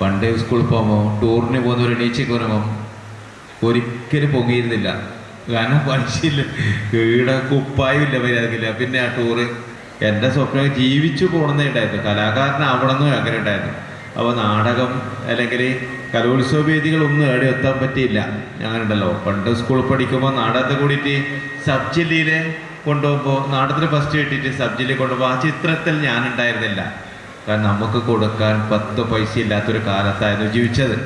പണ്ട് സ്കൂളിൽ പോകുമ്പോൾ ടൂറിന് പോകുന്നവർ എണീച്ചേക്ക് വരുമ്പം ഒരിക്കലും പൊങ്ങിയിരുന്നില്ല. കാരണം പൈസയില്ല ഈടെ കുപ്പായില്ല മര്യാദക്കില്ല പിന്നെ ആ ടൂറ് എന്റെ സ്വപ്നം ജീവിച്ചു പോകണമെന്നേ ഉണ്ടായിരുന്നു. കലാകാരനാവണമെന്നും അങ്ങനെ ഉണ്ടായിരുന്നു. അപ്പോൾ നാടകം അല്ലെങ്കിൽ കലോത്സവ വേദികളൊന്നും എവിടെ എത്താൻ പറ്റിയില്ല. അങ്ങനെ ഉണ്ടല്ലോ. പണ്ട് സ്കൂളിൽ പഠിക്കുമ്പോൾ നാടകത്തെ കൂടിയിട്ട് സബ് ജില്ലയിൽ കൊണ്ടുപോകുമ്പോൾ നാടകത്തിന് ഫസ്റ്റ് കിട്ടിയിട്ട് സബ് ജില്ലയിൽ കൊണ്ടുപോകുമ്പോൾ ആ ചിത്രത്തിൽ ഞാൻ ഉണ്ടായിരുന്നില്ല. കാരണം നമുക്ക് കൊടുക്കാൻ പത്ത് പൈസ ഇല്ലാത്തൊരു കാലത്തായിരുന്നു ജീവിച്ചത്.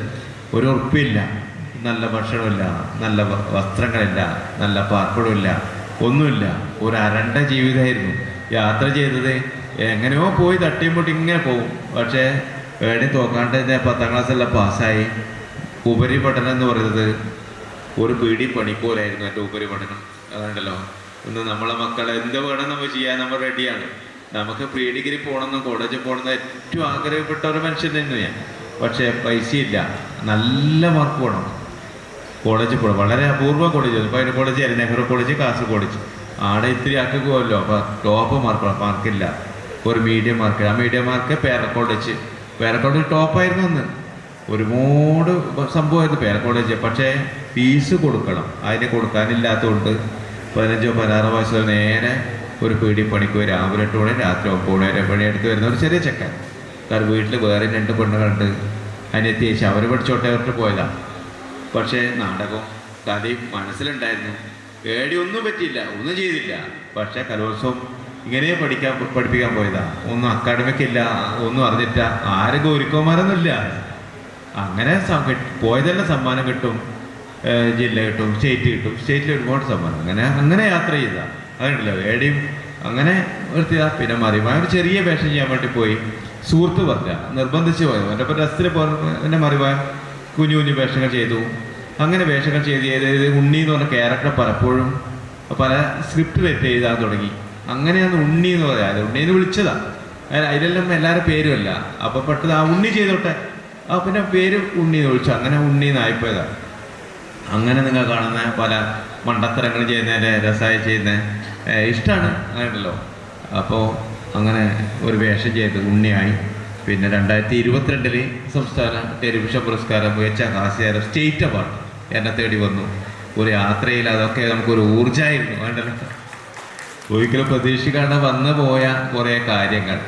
ഒരു ഉറപ്പില്ല. നല്ല ഭക്ഷണമില്ല നല്ല വസ്ത്രങ്ങളില്ല നല്ല പാർപ്പിടമില്ല ഒന്നുമില്ല. ഒരു അരണ്ട ജീവിതമായിരുന്നു. യാത്ര ചെയ്തത് എങ്ങനെയോ പോയി തട്ടിയും പൊട്ടി ഇങ്ങനെ പോകും. പക്ഷേ വേണി തോക്കാണ്ട് ഞാൻ പത്താം ക്ലാസ്സെല്ലാം പാസ്സായി. ഉപരിപഠനം എന്ന് പറയുന്നത് ഒരു പീടി പണി പോലായിരുന്നു എന്റെ ഉപരിപഠനം. അതുണ്ടല്ലോ ഇന്ന് നമ്മളെ മക്കളെ എന്ത് വേണം നമ്മൾ ചെയ്യാൻ നമ്മൾ റെഡിയാണ് നമുക്ക് പ്രീ ഡിഗ്രി പോകണമെന്നും കോളേജിൽ പോകണമെന്ന് ഏറ്റവും ആഗ്രഹപ്പെട്ട ഒരു മനുഷ്യൻ തന്നെ ഞാൻ. പക്ഷേ പൈസയില്ല. നല്ല മാർക്ക് വേണം. കോളേജിൽ പോകണം. വളരെ അപൂർവ college പൈന college Nehru college Kasaragod college. ആടെ ഇത്തിരി ആക്കി പോകുമല്ലോ അപ്പോൾ ടോപ്പ് മാർക്ക് മാർക്കില്ല ഒരു മീഡിയം മാർക്ക് ആ മീഡിയം മാർക്ക് പേരക്കോളേജ് പേരക്കോളേജ് ടോപ്പായിരുന്നു അന്ന്. ഒരുപാട് സംഭവമായിരുന്നു പേരക്കോളേജ്. പക്ഷേ ഫീസ് കൊടുക്കണം. അതിന് കൊടുക്കാനില്ലാത്തതുകൊണ്ട് പതിനഞ്ചോ പതിനാറോ വയസ്സോ നേരെ ഒരു പീടി പണിക്ക് രാവിലെ എട്ട് മണി രാത്രി ഒമ്പത് മണി വരെ പണിയെടുത്ത് വരുന്ന ഒരു ചെറിയ ചെക്കൻ. കാരണം വീട്ടിൽ വേറെ രണ്ട് പെണ്ണുകളുണ്ട് അനിയത്തി ചേച്ചി അവർ പഠിച്ചോട്ടെ അവർക്ക് പോയതാണ് പക്ഷേ നാടകവും കഥയും മനസ്സിലുണ്ടായിരുന്നു. പേടിയൊന്നും പറ്റിയില്ല ഒന്നും ചെയ്തില്ല. പക്ഷേ കലോത്സവം ഇങ്ങനെ പഠിക്കാൻ പഠിപ്പിക്കാൻ പോയതാ. ഒന്നും അക്കാഡമിക് ഇല്ല ഒന്നും അറിഞ്ഞിട്ട ആരും ഗൗരിക്കോമാരൊന്നുമില്ല. അങ്ങനെ പോയതല്ല സമ്മാനം കിട്ടും ജില്ല കിട്ടും സ്റ്റേറ്റ് കിട്ടും. സ്റ്റേറ്റിൽ ഒരുപാട് സമ്മാനം. അങ്ങനെ അങ്ങനെ യാത്ര ചെയ്താ. അതുണ്ടല്ലോ വേടിയും അങ്ങനെ നിർത്തിയതാ. പിന്നെ മതി. ഒരു ചെറിയ വേഷം ചെയ്യാൻ വേണ്ടി പോയി. സുഹൃത്ത് പറഞ്ഞ നിർബന്ധിച്ച് പോയത്. എന്റെ ഇപ്പോൾ രസത്തിൽ എന്റെ മറിവാൻ കുഞ്ഞു കുഞ്ഞു വേഷങ്ങൾ ചെയ്തു. അങ്ങനെ വേഷങ്ങൾ ചെയ്ത് ചെയ്ത് ഉണ്ണി എന്ന് പറഞ്ഞ ക്യാരക്ടർ പലപ്പോഴും പല സ്ക്രിപ്റ്റ് വെച്ച് എഴുതാൻ തുടങ്ങി. അങ്ങനെയാണ് ഉണ്ണി എന്ന് പറയാം. ഉണ്ണി എന്ന് വിളിച്ചതാണ് അതിലെല്ലാം എല്ലാവരും പേരുമല്ല അപ്പം പെട്ടത് ആ ഉണ്ണി ചെയ്തോട്ടെ. ആ പിന്നെ പേര് ഉണ്ണി എന്ന് വിളിച്ചു. അങ്ങനെ ഉണ്ണി എന്നായിപ്പോയതാ അങ്ങനെ നിങ്ങൾ കാണുന്ന പല മണ്ടത്തരങ്ങൾ ചെയ്യുന്നതിന്റെ രസമായി ചെയ്യുന്ന ഇഷ്ടമാണ് അങ്ങനെയുണ്ടല്ലോ. അപ്പോൾ അങ്ങനെ ഒരു വേഷം ചെയ്ത് ഉണ്ണിയായി. പിന്നെ രണ്ടായിരത്തി ഇരുപത്തിരണ്ടിൽ സംസ്ഥാന ടെലിവിഷൻ പുരസ്കാരം മികച്ച ഹാസ്യകാരം സ്റ്റേറ്റ് അവാർഡ് എന്നെ തേടി വന്നു. ഒരു യാത്രയിൽ അതൊക്കെ നമുക്കൊരു ഊർജമായിരുന്നു വേണ്ടല്ലോ. ഒരിക്കലും പ്രതീക്ഷിക്കാണ്ട് വന്നു പോയ കുറേ കാര്യങ്ങൾ.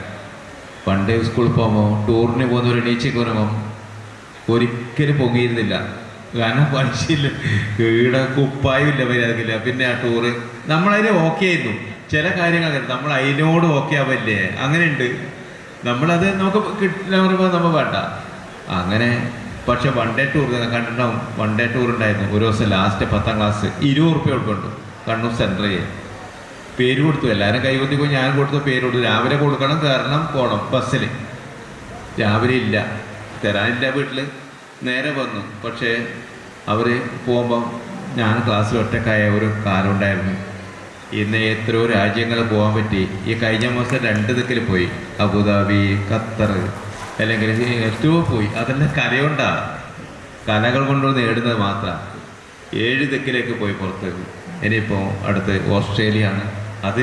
പണ്ട് സ്കൂളിൽ പോകുമ്പോൾ ടൂറിന് പോകുന്നവർ എണീച്ചേക്ക് വരുമ്പം ഒരിക്കലും പൊങ്ങിയിരുന്നില്ല. കാരണം പൈസയില്ല ഈടെ കുപ്പായില്ല മര്യാദക്കില്ല പിന്നെ ആ ടൂറ് നമ്മളതിന് ഓക്കെ ആയിരുന്നു. ചില കാര്യങ്ങൾ നമ്മൾ അതിനോട് ഓക്കെ ആവല്ലേ? അങ്ങനെയുണ്ട്. നമ്മളത് നമുക്ക് കിട്ടില്ല പറയുമ്പോൾ നമ്മൾ വേണ്ട. അങ്ങനെ പക്ഷെ വൺ ഡേ ടൂർ കണ്ടിട്ടുണ്ടാവും. വൺ ഡേ ടൂർ ഉണ്ടായിരുന്നു. ഒരു ദിവസം ലാസ്റ്റ് പത്താം ക്ലാസ് ഇരുപത് റുപ്യ കൊടുക്കുന്നുണ്ട്. കണ്ണൂർ സെൻട്രൽ പേര് കൊടുത്തു. എല്ലാവരും കൈകൊത്തിക്കോ ഞാൻ കൊടുത്ത. പേര് കൊടുത്തു. രാവിലെ കൊടുക്കണം കാരണം പോകണം ബസ്സിൽ രാവിലെ ഇല്ല. തരാനില്ല വീട്ടിൽ നേരെ വന്നു. പക്ഷേ അവർ പോകുമ്പം ഞാൻ ക്ലാസ്സിൽ ഒറ്റക്കായ ഒരു കാലം ഉണ്ടായിരുന്നു. ഇന്ന് എത്രയോ രാജ്യങ്ങൾ പോകാൻ പറ്റി. ഈ കഴിഞ്ഞ മാസം രണ്ട് ദിക്കിൽ പോയി. അബുദാബി ഖത്തർ അല്ലെങ്കിൽ എത്രയോ പോയി. അതെല്ലാം കരയുണ്ടാണ് കലകൾ കൊണ്ട് നേടുന്നത് മാത്രം. ഏഴ് ദിക്കിലേക്ക് പോയി പുറത്ത് ഇനിയിപ്പോൾ അടുത്ത് ഓസ്ട്രേലിയ ആണ് അത്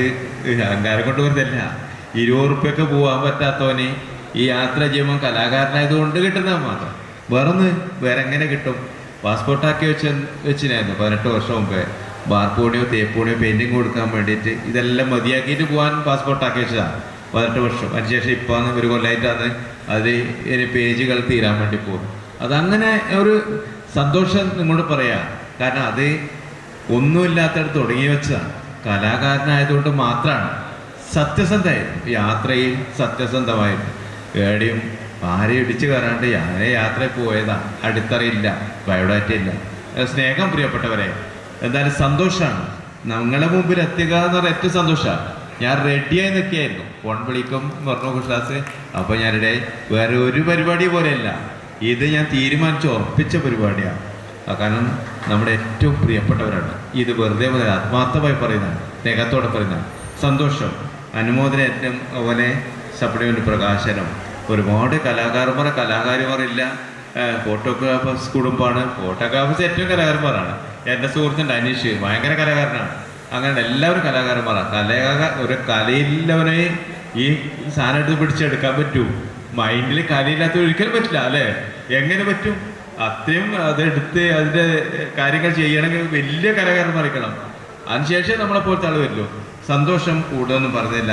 അഹങ്കാരം കൊണ്ട് വരുന്നില്ല ഇരുപത് ഉറുപ്പ്യൊക്കെ പോകാൻ പറ്റാത്തവന് ഈ യാത്ര ചെയ്യുമ്പോൾ കലാകാരനായതുകൊണ്ട് കിട്ടുന്നത് മാത്രം. വേറൊന്ന് വേറെ എങ്ങനെ കിട്ടും? പാസ്പോർട്ടാക്കി വെച്ച് വെച്ചിനായിരുന്നു പതിനെട്ട് വർഷം മുമ്പേ. ബാർപ്പൂണിയോ തേപ്പൂണിയോ പെയിന്റിങ് കൊടുക്കാൻ വേണ്ടിയിട്ട് ഇതെല്ലാം മതിയാക്കിയിട്ട് പോകാൻ പാസ്പോർട്ടാക്കി വെച്ചതാണ് പതിനെട്ട് വർഷം. അതിനുശേഷം ഇപ്പോൾ ഒരു കൊല്ലമായിട്ടാണ് അത് ഇനി പേജുകൾ തീരാൻ വേണ്ടി പോകും അതങ്ങനെ ഒരു സന്തോഷം നിങ്ങളോട് പറയാം. കാരണം അത് ഒന്നുമില്ലാത്തടത്ത് തുടങ്ങി വെച്ചതാണ് കലാകാരനായതുകൊണ്ട് മാത്രമാണ്. സത്യസന്ധമായിരുന്നു. യാത്രയിൽ സത്യസന്ധമായിരുന്നു. എവിടെയും ആരെയും ഇടിച്ചു കയറാണ്ട് ഞാൻ യാത്രയിൽ പോയതാ. അടിത്തറയില്ല ബയോഡാറ്റയില്ല സ്നേഹം പ്രിയപ്പെട്ടവരെ എന്തായാലും സന്തോഷമാണ് ഞങ്ങളെ മുമ്പിൽ എത്തുക എന്ന് പറഞ്ഞാൽ ഏറ്റവും സന്തോഷമാണ് ഞാൻ റെഡിയായി നിൽക്കുകയായിരുന്നു. ഫോൺ വിളിക്കും പറഞ്ഞു കുഷാസ് അപ്പോൾ ഞാനിടെ വേറെ ഒരു പരിപാടി പോലെയല്ല. ഇത് ഞാൻ തീരുമാനിച്ച് ഉറപ്പിച്ച പരിപാടിയാണ്. കാരണം നമ്മുടെ ഏറ്റവും പ്രിയപ്പെട്ടവരാണ്. ഇത് വെറുതെ മുതൽ ആത്മാർത്ഥമായി പറയുന്നതാണ്. സ്നേഹത്തോടെ പറയുന്നതാണ്. സന്തോഷം. അനുമോദന ഏറ്റവും അതുപോലെ സപ്ലിമെന്റ് പ്രകാശനം. ഒരുപാട് കലാകാരന്മാർ കലാകാരിമാരില്ല. ഫോട്ടോഗ്രാഫേഴ്സ് കുടുംബമാണ്. ഫോട്ടോഗ്രാഫേഴ്സ് ഏറ്റവും കലാകാരന്മാരാണ്. എന്റെ സുഹൃത്തുണ്ട് അനീഷ് ഭയങ്കര കലാകാരനാണ്. അങ്ങനെ എല്ലാവരും കലാകാരന്മാരാണ് കലാകാര ഒരു കലയില്ലവനെ ഈ സാധനം എടുത്ത് പിടിച്ചെടുക്കാൻ പറ്റൂ. മൈൻഡിൽ കലയില്ലാത്ത ഒരിക്കലും പറ്റില്ല അല്ലേ? എങ്ങനെ പറ്റും? അത്രയും അതെടുത്ത് അതിന്റെ കാര്യങ്ങൾ ചെയ്യണമെങ്കിൽ വലിയ കലാകാരന്മാരിക്കണം. അതിനുശേഷം നമ്മളെ പോലത്തെ ആൾ വരുള്ളൂ. സന്തോഷം കൂടുതലൊന്നും പറഞ്ഞില്ല.